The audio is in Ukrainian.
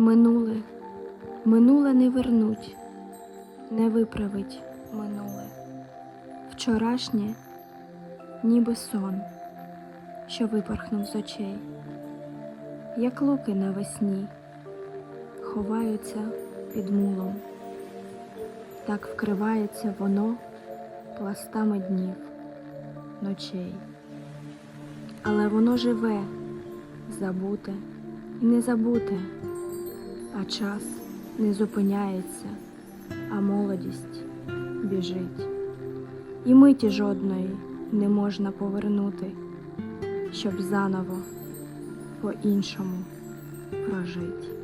Минуле, минуле не вернуть, не виправить минуле. Вчорашнє, ніби сон, що випорхнув з очей, як луки навесні, ховаються під мулом, так вкривається воно пластами днів, ночей. Але воно живе, забуте і не забуте, час не зупиняється, а молодість біжить. І миті жодної не можна повернути, щоб заново по-іншому прожить.